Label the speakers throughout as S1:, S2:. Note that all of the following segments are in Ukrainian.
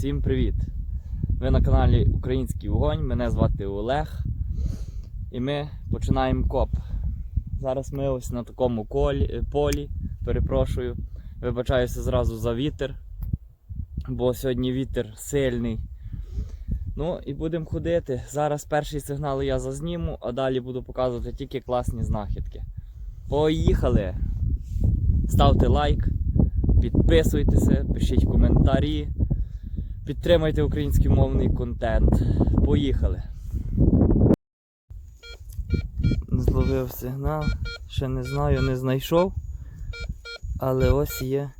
S1: Всім привіт! Ви на каналі Український Вогонь. Мене звати Олег. І ми починаємо коп. Зараз ми ось на такому колі, полі. Перепрошую. Вибачаюся зразу за вітер. Бо сьогодні вітер сильний. Ну і будемо ходити. Зараз перший сигнал я зазніму, а далі буду показувати тільки класні знахідки. Поїхали! Ставте лайк, підписуйтеся, пишіть коментарі. Підтримайте український мовний контент. Поїхали. Зловив сигнал. Ще не знаю, не знайшов. Але ось є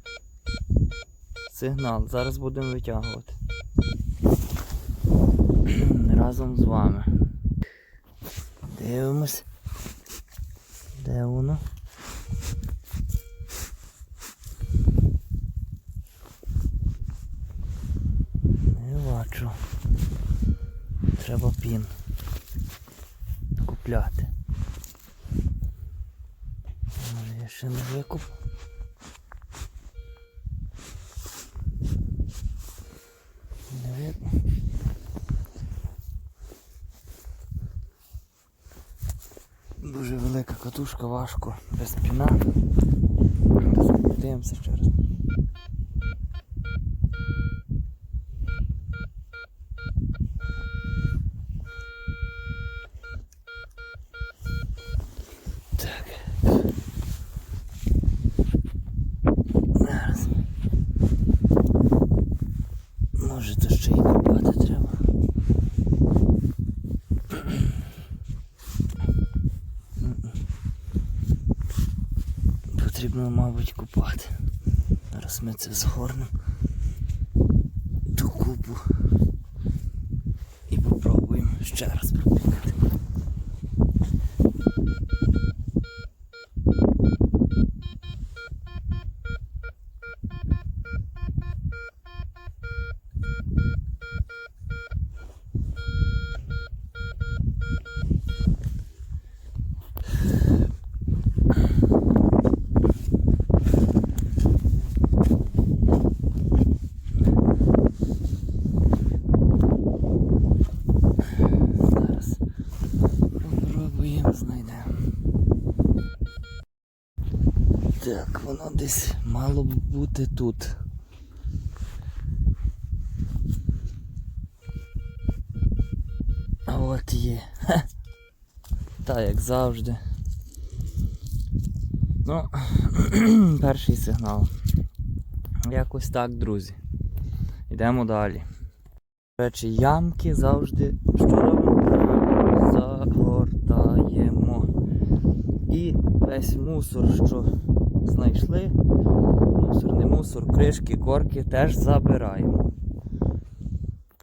S1: сигнал. Зараз будемо витягувати. Разом з вами. Дивимось. Де воно? Не бачу. Треба пін купляти. Я ще не викуп. Не видно. Дуже велика катушка, важко, без піна. Дивимося ще раз. Так. Зараз. Може то ще й копати треба. Потрібно, мабуть, купати. Зараз ми це згорнемо до купу десь мало б бути тут. А от є. Ха. Та як завжди. Ну, перший сигнал. Якось так, друзі. Йдемо далі. До речі, ямки завжди що? Загортаємо. І весь мусор, що знайшли, мусор, не мусор, кришки, корки теж забираємо.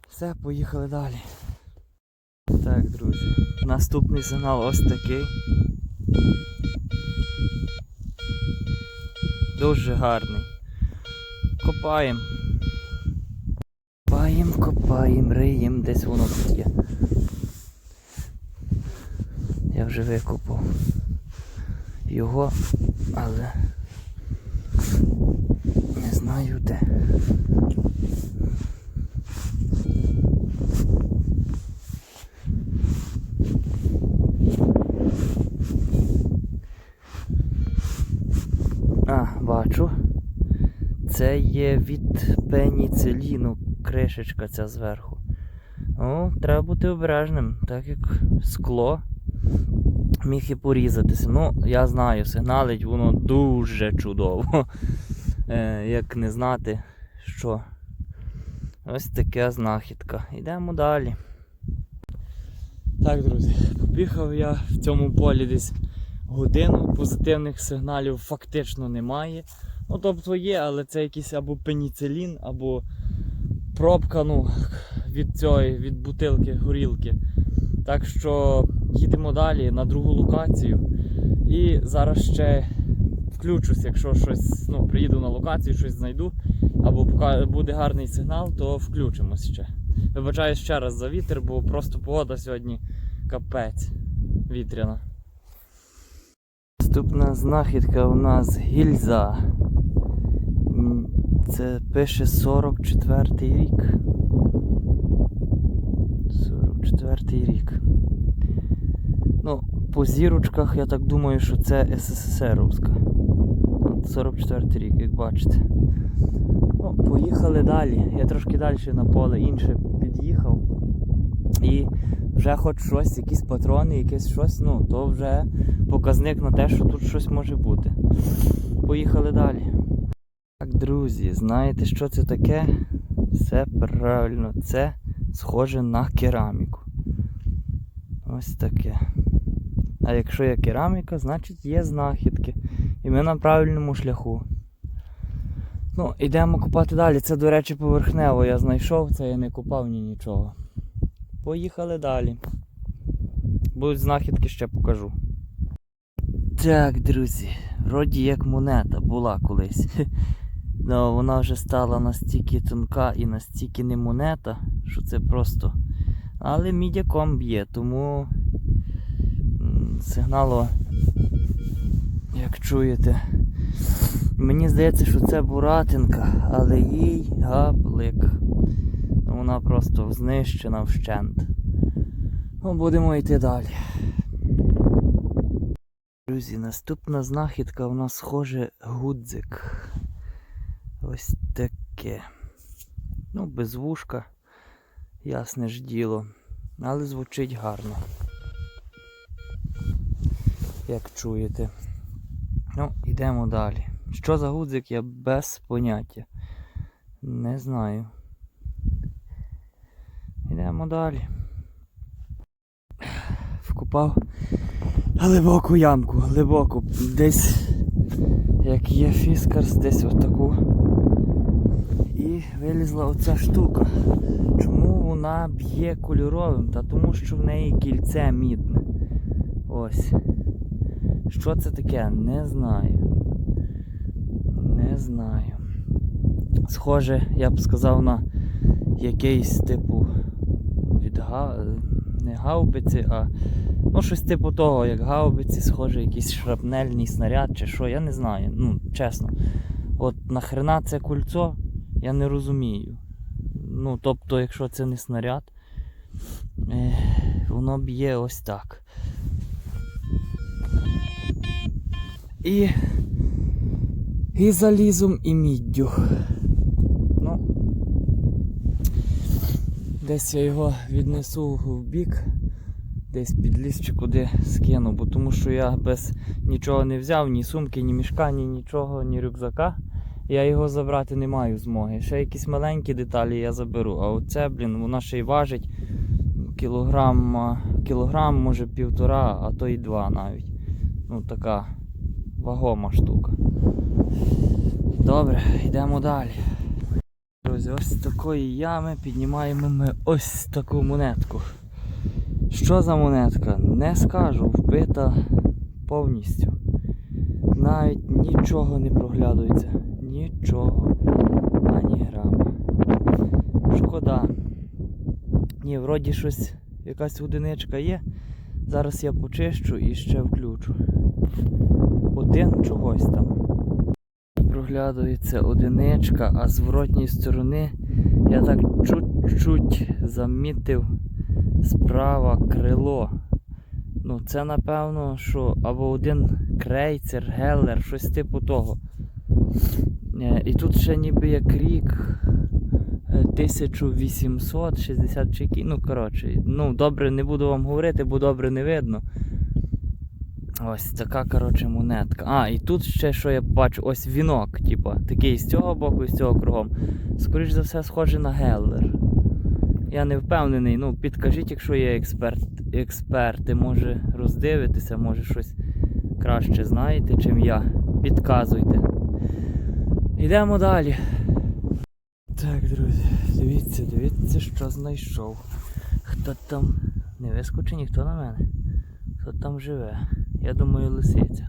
S1: Все, поїхали далі. Так, друзі, наступний сигнал ось такий. Дуже гарний. Копаємо. Копаємо, копаємо, риємо, десь воно тут є. Я вже викопав його, але не знаю де. А, бачу. Це є від пеніциліну кришечка ця зверху. Ну, треба бути обережним, так як скло міг і порізатися. Ну, я знаю, сигналить воно дуже чудово. Е, як не знати, що. Ось така знахідка. Йдемо далі. Так, друзі, побігав я в цьому полі десь годину. Позитивних сигналів фактично немає. Ну, тобто є, але це якийсь або пеніцилін, або пробка ну, від цієї, від бутилки горілки. Так що їдемо далі на другу локацію. І зараз ще включусь, якщо щось ну, приїду на локацію, щось знайду, або буде гарний сигнал, то включимось ще. Вибачаю ще раз за вітер, бо просто погода сьогодні капець вітряна. Наступна знахідка у нас гільза. Це пише 44 рік. 44 рік. По зірочках я так думаю, що це СССРовська. От 44 рік, як бачите. Ну, поїхали далі. Я трошки далі на поле інше під'їхав. І вже хоч щось, якісь патрони, якесь щось, ну, то вже показник на те, що тут щось може бути. Поїхали далі. Так, друзі, знаєте, що це таке? Все правильно, це схоже на кераміку. Ось таке. А якщо є кераміка, значить є знахідки. І ми на правильному шляху. Ну, йдемо купати далі. Це, до речі, поверхнево я знайшов, це я не купав ні нічого. Поїхали далі. Будуть знахідки, ще покажу. Так, друзі, вроді як монета була колись. Ну, вона вже стала настільки тонка і настільки не монета, що це просто. Але мідяком б'є, тому сигналу, як чуєте. Мені здається, що це буратинка, але їй гаплик. Вона просто знищена вщент. Ну, будемо йти далі. Друзі, наступна знахідка у нас схоже гудзик. Ось таке. Ну, без вушка, ясне ж діло, але звучить гарно. Як чуєте. Ну, йдемо далі. Що за гудзик, я без поняття. Не знаю. Йдемо далі. Вкупав глибоку ямку, глибоку. Десь як є фіскарс, десь отаку. І вилізла оця штука. Чому вона б'є кольоровим? Та тому що в неї кільце мідне. Ось. Що це таке? Не знаю. Не знаю. Схоже, я б сказав на якийсь типу від га... не гаубиці, а ну щось типу того, як гаубиці, схоже, якийсь шрапнельний снаряд чи що, я не знаю. Ну, чесно. От нахрена це кульцо, я не розумію. Ну, тобто, якщо це не снаряд, воно б'є ось так. І. І залізом, і міддю. Ну. Десь я його віднесу в бік, десь під ліс чи куди скину, бо тому що я без нічого не взяв, ні сумки, ні мішка, ні нічого, ні рюкзака. Я його забрати не маю змоги. Ще якісь маленькі деталі я заберу. А оце, блін, воно ще й важить кілограм, кілограм, може півтора, а то й два навіть. Ну така вагома штука. Добре, йдемо далі. Друзі, ось з такої ями піднімаємо ми ось таку монетку. Що за монетка? Не скажу, вбита повністю. Навіть нічого не проглядується. Нічого. Ані грама. Шкода. Ні, вроді щось, якась одиничка є. Зараз я почищу і ще включу. Один чогось там. Проглядується одиничка, а з зворотньої сторони я так чуть-чуть замітив справа крило. Ну, це напевно, що або один крейцер, геллер, щось типу того. Е, І тут ще ніби як рік е, 1860 чи який, ну коротше, ну добре не буду вам говорити, бо добре не видно. Ось така, коротше, монетка. А, і тут ще що я бачу, ось вінок, типу, такий з цього боку і з цього кругом. Скоріш за все, схоже на геллер. Я не впевнений, ну підкажіть, якщо є експерт, експерти, може роздивитися, може щось краще знаєте, чим я. Підказуйте. Йдемо далі. Так, друзі, дивіться, дивіться, що знайшов. Хто там? Не вискочи ніхто на мене. Хто там живе? Я думаю, лисиця.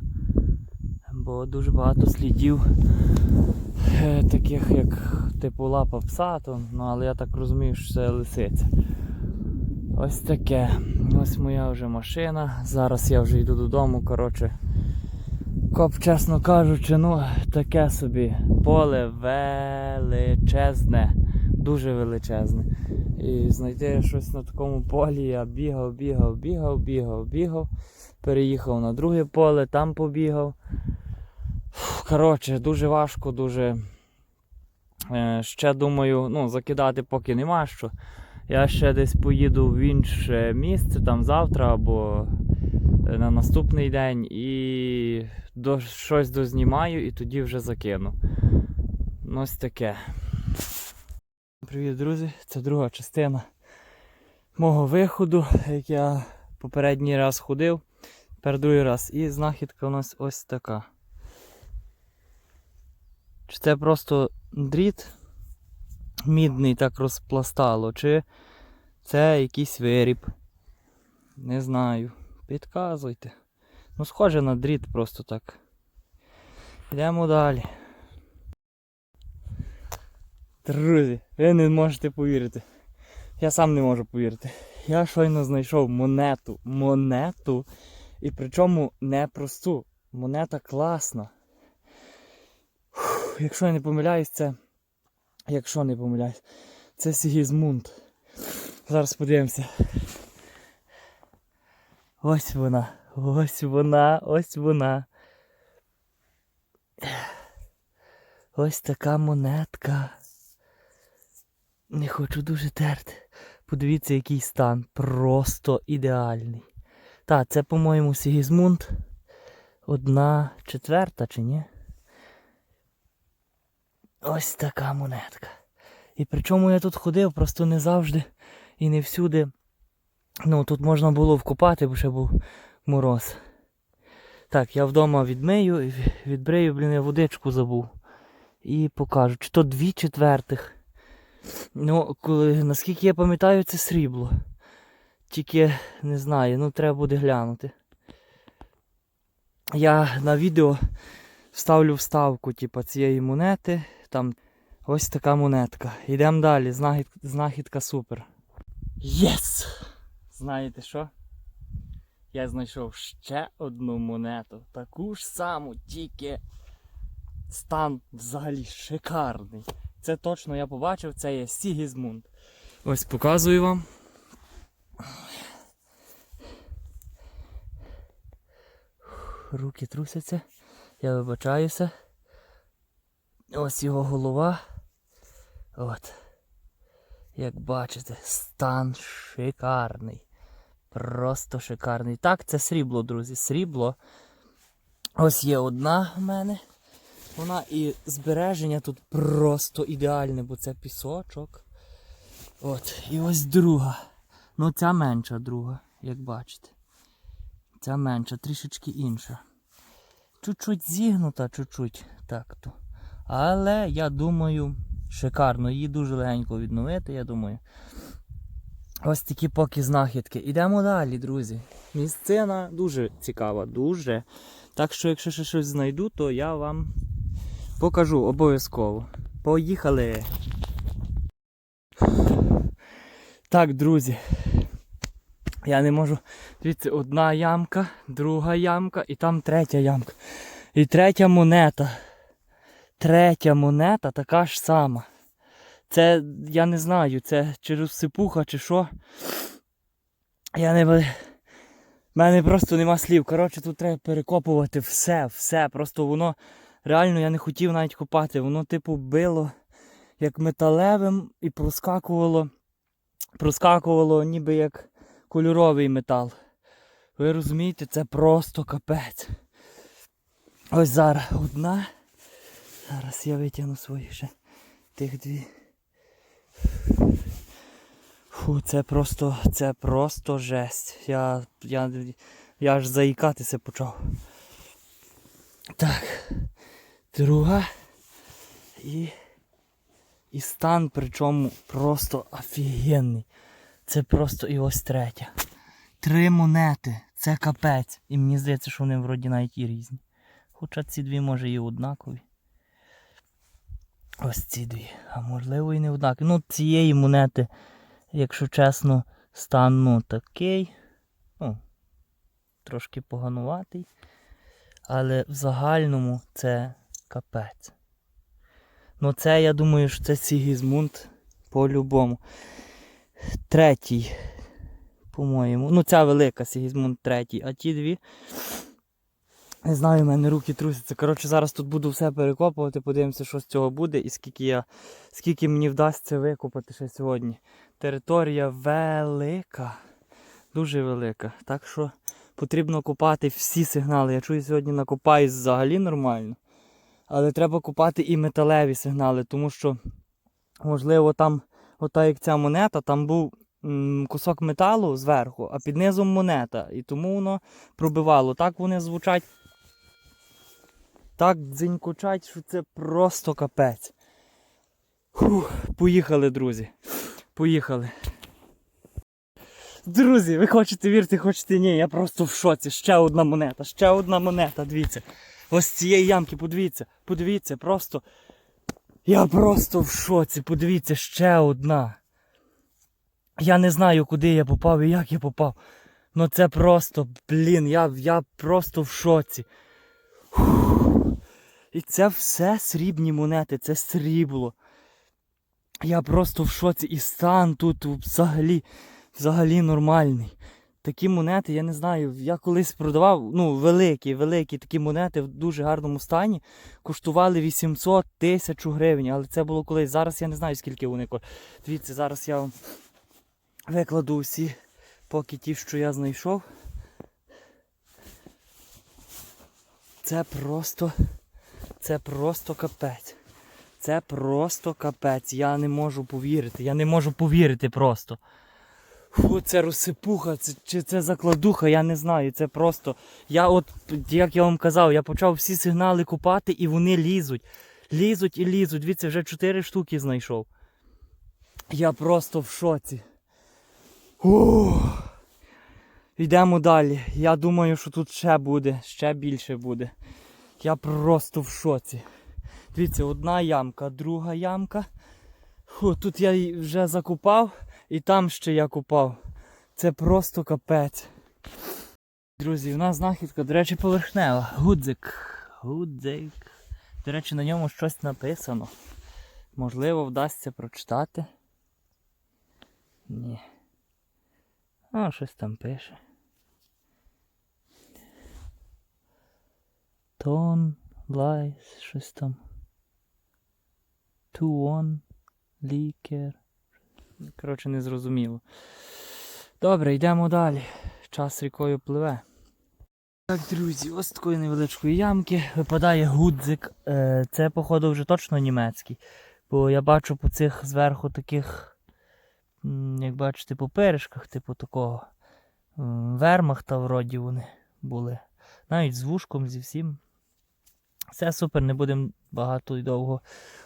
S1: Бо дуже багато слідів е, таких як типу лапа пса, то, ну, але я так розумію, що це лисиця. Ось таке. Ось моя вже машина. Зараз я вже йду додому. Коротше, коп, чесно кажучи, ну таке собі поле величезне, дуже величезне. І знайти щось на такому полі. Я бігав, бігав, бігав, бігав, бігав. Переїхав на друге поле, там побігав. Коротше, дуже важко, дуже. Е, ще думаю, ну, закидати поки нема що. Я ще десь поїду в інше місце, там завтра або е, на наступний день і до, щось дознімаю і тоді вже закину. Ну, ось таке. Привіт, друзі! Це друга частина мого виходу, як я попередній раз ходив, тепер другий раз. І знахідка у нас ось така. Чи це просто дріт мідний так розпластало, чи це якийсь виріб? Не знаю. Підказуйте. Ну, схоже на дріт просто так. Йдемо далі. Друзі, ви не можете повірити. Я сам не можу повірити. Я щойно знайшов монету. Монету. І причому не просту. Монета класна. Фух, якщо я не помиляюсь, це. Якщо не помиляюсь, це Сігізмунд. Зараз подивимося. Ось вона. Ось вона, ось вона. Ось така монетка. Не хочу дуже терти. Подивіться, який стан. Просто ідеальний. Так, це, по-моєму, Сігізмунд. Одна четверта чи ні? Ось така монетка. І причому я тут ходив, просто не завжди і не всюди. Ну, тут можна було вкопати, бо ще був мороз. Так, я вдома відмию, відбрию, блін, я водичку забув. І покажу. Чи то дві четвертих. Ну, коли, наскільки я пам'ятаю, це срібло. Тільки не знаю, ну треба буде глянути. Я на відео вставлю вставку, типу, цієї монети. Там ось така монетка. Йдемо далі. Знахід... Знахідка супер. Єс! Знаєте що? Я знайшов ще одну монету. Таку ж саму, тільки стан взагалі шикарний. Це точно я побачив, це є Сігізмунд. Ось показую вам. Руки трусяться. Я вибачаюся. Ось його голова. От. Як бачите, стан шикарний. Просто шикарний. Так, це срібло, друзі. Срібло. Ось є одна в мене. Вона і збереження тут просто ідеальне, бо це пісочок. От. І ось друга. Ну ця менша друга, як бачите. Ця менша, трішечки інша. Чуть-чуть зігнута, чуть-чуть так то. Але я думаю, шикарно. Її дуже легенько відновити, я думаю. Ось такі поки знахідки. Ідемо далі, друзі. Місцина дуже цікава, дуже. Так що, якщо ще щось знайду, то я вам покажу обов'язково. Поїхали! Так, друзі. Я не можу. Дивіться, одна ямка, друга ямка і там третя ямка. І третя монета. Третя монета така ж сама. Це, я не знаю, це чи розсипуха, чи що. Я не. В мене просто нема слів. Коротше, тут треба перекопувати все, все. Просто воно реально я не хотів навіть копати. Воно, типу, било як металевим і проскакувало. Проскакувало ніби як кольоровий метал. Ви розумієте, це просто капець. Ось зараз одна. Зараз я витягну свої ще тих дві. Фу, це просто, це просто жесть. Я, я, я аж заїкатися почав. Так. Друга. І. І стан причому просто офігенний. Це просто і ось третя. Три монети. Це капець. І мені здається, що вони вроді навіть і різні. Хоча ці дві може і однакові. Ось ці дві. А можливо і не однакові. Ну, цієї монети, якщо чесно, стан ну, такий. Ну, трошки погануватий. Але в загальному це капець. Ну це я думаю, що це Сігізмунд по-любому. Третій, по-моєму. Ну, ця велика Сігізмунд третій, а ті дві. Не знаю, в мене руки трусяться. Коротше, зараз тут буду все перекопувати, подивимося, що з цього буде і скільки я, скільки мені вдасться викопати ще сьогодні. Територія велика, дуже велика. Так що потрібно копати всі сигнали. Я чую, сьогодні накопаюсь взагалі нормально. Але треба копати і металеві сигнали, тому що, можливо, там, ота як ця монета, там був кусок металу зверху, а під низом монета. І тому воно пробивало. Так вони звучать. Так дзенькочать, що це просто капець. Фух, поїхали, друзі. Поїхали. Друзі, ви хочете вірити, хочете ні. Я просто в шоці. Ще одна монета, ще одна монета, дивіться. Ось цієї ямки, подивіться, подивіться, просто. Я просто в шоці, подивіться, ще одна. Я не знаю, куди я попав і як я попав. Ну це просто, блін, я, я просто в шоці. І це все срібні монети, це срібло. Я просто в шоці. І стан тут взагалі, взагалі нормальний. Такі монети, я не знаю, я колись продавав, ну, великі, великі такі монети в дуже гарному стані. Коштували 800 тисяч гривень, але це було колись. Зараз я не знаю, скільки вони коштують. Дивіться, зараз я вам викладу всі поки ті, що я знайшов. Це просто. Це просто капець. Це просто капець. Я не можу повірити. Я не можу повірити просто. Фу, це розсипуха, це, чи це закладуха, я не знаю. Це просто. Я от, як я вам казав, я почав всі сигнали купати і вони лізуть. Лізуть і лізуть. Дивіться, вже 4 штуки знайшов. Я просто в шоці. Ух. Йдемо далі. Я думаю, що тут ще буде, ще більше буде. Я просто в шоці. Дивіться, одна ямка, друга ямка. Фу, тут я вже закупав і там ще я купав. Це просто капець. Друзі, у нас знахідка, до речі, поверхнева. Гудзик. Гудзик. До речі, на ньому щось написано. Можливо, вдасться прочитати. Ні. А, щось там пише. Тон, лайс, щось там. Туон, лікер. Коротше, не зрозуміло. Добре, йдемо далі. Час рікою пливе. Так, друзі, ось такої невеличкої ямки випадає гудзик. Е, Це, походу, вже точно німецький. Бо я бачу по цих зверху таких, як бачите, по перешках, типу такого. Вермахта вроді вони були. Навіть з вушком, зі всім. Все супер, не будемо багато і довго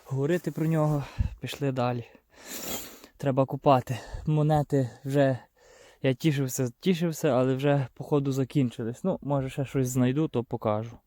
S1: говорити про нього. Пішли далі. Треба купати. Монети вже. Я тішився, тішився, але вже походу закінчились. Ну, може ще щось знайду, то покажу.